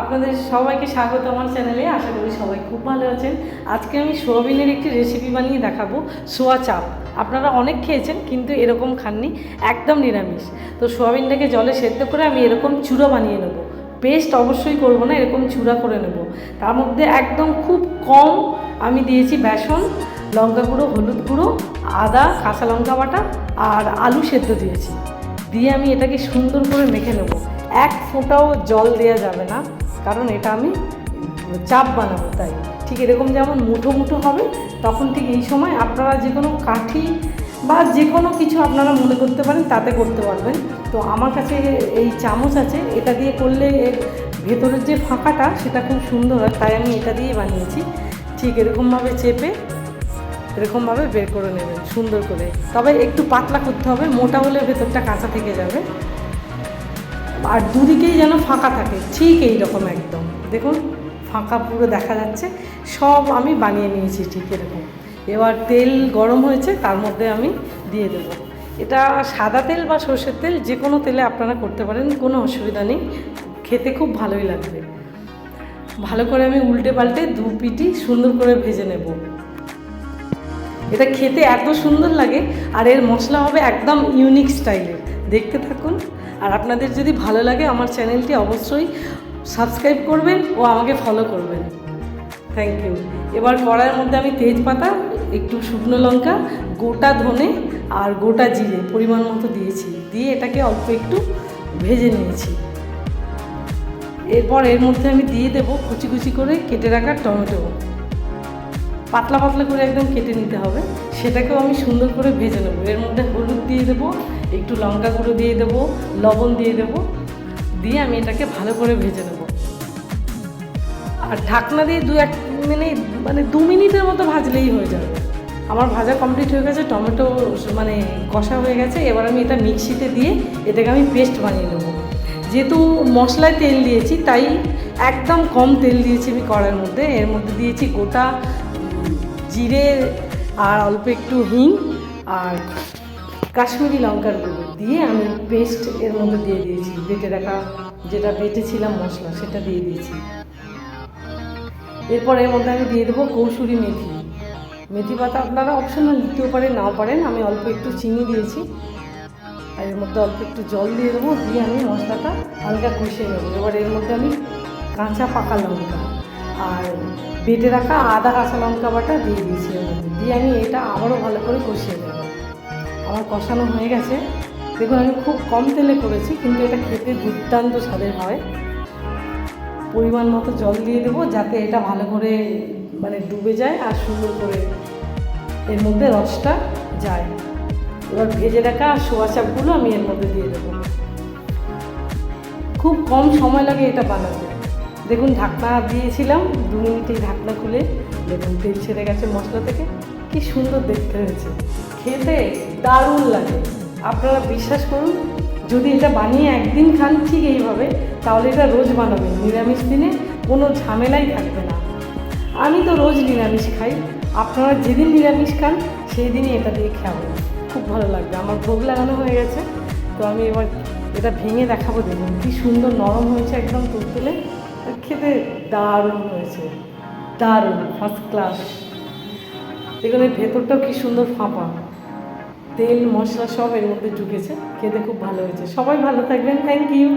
আপনাদের সবাইকে স্বাগত আমার চ্যানেলে আশা করি সবাই খুব ভালো আছেন। আজকে আমি সোয়াবিনের একটি রেসিপি বানিয়ে দেখাবো, সোয়া চাপ। আপনারা অনেক খেয়েছেন, কিন্তু এরকম খাননি, একদম নিরামিষ। তো সোয়াবিনটাকে জলে সেদ্ধ করে আমি এরকম চূড়ো বানিয়ে নেব। পেস্ট অবশ্যই করব না, এরকম চূড়া করে নেব। তার মধ্যে একদম খুব কম আমি দিয়েছি বেসন, লঙ্কা গুঁড়ো, হলুদ গুঁড়ো, আদা, কাঁচা লঙ্কা বাটা আর আলু সেদ্ধ দিয়েছি। দিয়ে আমি এটাকে সুন্দর করে মেখে নেব। এক ফোঁটাও জল দেওয়া যাবে না, কারণ এটা আমি চাপ বানাবো তাই। ঠিক এরকম যেমন মুঠো মুঠো হবে, তখন ঠিক এই সময় আপনারা যে কোনো কাঠি বা যে কোনো কিছু আপনারা মনে করতে পারেন, তাতে করতে পারবেন। তো আমার কাছে এই চামচ আছে, এটা দিয়ে করলে এর ভেতরের যে ফাঁকাটা, সেটা খুব সুন্দর হয়, তাই আমি এটা দিয়ে বানিয়েছি। ঠিক এরকমভাবে চেপে এরকমভাবে বের করে নেবেন, সুন্দর করে। তবে একটু পাতলা করতে হবে, মোটা হলে ভেতরটা কাঁচা থেকে যাবে। আর দুদিকেই যেন ফাঁকা থাকে, ঠিক এই রকম একদম। দেখুন, ফাঁকা পুরো দেখা যাচ্ছে। সব আমি বানিয়ে নিয়েছি ঠিক এরকম। এবার তেল গরম হয়েছে, তার মধ্যে আমি দিয়ে দেবো। এটা সাদা তেল বা সর্ষের তেল, যে কোনো তেলে আপনারা করতে পারেন, কোনো অসুবিধা নেই। খেতে খুব ভালোই লাগবে। ভালো করে আমি উল্টে পাল্টে দু পিটি সুন্দর করে ভেজে নেব। এটা খেতে এত সুন্দর লাগে, আর এর মশলা হবে একদম ইউনিক স্টাইলের দেখতে থাকুন। আর আপনাদের যদি ভালো লাগে আমার চ্যানেলটি অবশ্যই সাবস্ক্রাইব করবেন ও আমাকে ফলো করবেন। থ্যাংক ইউ এবার কড়াইয়ের মধ্যে আমি তেজপাতা, একটু শুকনো লঙ্কা, গোটা ধনে আর গোটা জিরে পরিমাণ মতো দিয়েছি। দিয়ে এটাকে অল্প একটু ভেজে নিয়েছি। এরপর এর মধ্যে আমি দিয়ে দেবো কুচি কুচি করে কেটে রাখা টমেটো। পাতলা পাতলা করে একদম কেটে নিতে হবে। সেটাকেও আমি সুন্দর করে ভেজে নেব। এর মধ্যে হলুদ দিয়ে দেবো, একটু লঙ্কা গুঁড়ো দিয়ে দেবো, লবণ দিয়ে দেবো, দিয়ে আমি এটাকে ভালো করে ভেজে নেব। আর ঢাকনা দিয়ে দু এক মিনিট মানে দু মিনিটের মতো ভাজলেই হয়ে যাবে। আমার ভাজা কমপ্লিট হয়ে গেছে, টমেটো মানে কষা হয়ে গেছে, এবার আমি এটা মিক্সিতে দিয়ে এটাকে আমি পেস্ট বানিয়ে নেব। যেহেতু মশলায় তেল দিয়েছি, তাই একদম কম তেল দিয়েছি আমি কড়াইয়ের মধ্যে। এর মধ্যে দিয়েছি গোটা জিরে আর অল্প একটু হিং আর কাশ্মীরি লঙ্কার গুঁড়ো দিয়ে আমি পেস্ট এর মধ্যে দিয়ে দিয়েছি। বেটে রাখা যেটা বেটেছিলাম মশলা, সেটা দিয়ে দিয়েছি। এরপর এর মধ্যে আমি দিয়ে দেবো কৌশুরি মেথি। মেথি পাতা আপনারা অপশনাল দিতেও পারেন, নাও পারেন। আমি অল্প একটু চিনি দিয়েছি। আর এর মধ্যে অল্প একটু জল দিয়ে দেবো, দিয়ে আমি মশলাটা হালকা কষিয়ে নেব। এবার এর মধ্যে আমি কাঁচা পাকা লঙ্কা আর বেটে রাখা আদা, কাঁচা লঙ্কা বাটা দিয়ে দিয়েছি এর মধ্যে। দিয়ে আমি এটা আবারও ভালো করে কষিয়ে নেব। আমার কষানো হয়ে গেছে। দেখুন, আমি খুব কম তেলে করেছি, কিন্তু এটা খেতে দুর্দান্ত স্বাদের হয়। পরিমাণ মতো জল দিয়ে দেবো, যাতে এটা ভালো করে মানে ডুবে যায় আর সুন্দর করে এর মধ্যে রসটা যায়। এবার ভেজে রাখা সোয়া চাপগুলো আমি এর মধ্যে দিয়ে দেবো। খুব কম সময় লাগে এটা বানাতে। দেখুন, ঢাকনা দিয়েছিলাম, দু মিনিটেই ঢাকনা খুলে, দেখুন, তেল ছেড়ে গেছে মশলা থেকে। কি সুন্দর দেখতে হয়েছে। খেতে দারুণ লাগে। আপনারা বিশ্বাস করুন, যদি এটা বানিয়ে একদিন খান ঠিক এইভাবে, তাহলে এটা রোজ বানাবেন। নিরামিষ দিনে কোনো ঝামেলাই থাকবে না। আমি তো রোজ নিরামিষ খাই। আপনারা যেদিন নিরামিষ খান, সেই দিনই এটা দিয়ে খাবেন। খুব ভালো লাগবে। আমার ভোগ লাগানো হয়ে গেছে, তো আমি এবার এটা ভেঙে দেখাবো। দেখুন, কি সুন্দর নরম হয়েছে একদম তুলতুলে। খেতে দারুণ হয়েছে। দারুণ ফার্স্ট ক্লাস দেখুন ভেতরটাও কি সুন্দর ফাঁপা। তেল, মশলা সব এর মধ্যে ঢুকেছে। খেতে খুব ভালো হয়েছে। সবাই ভালো থাকবেন। Thank you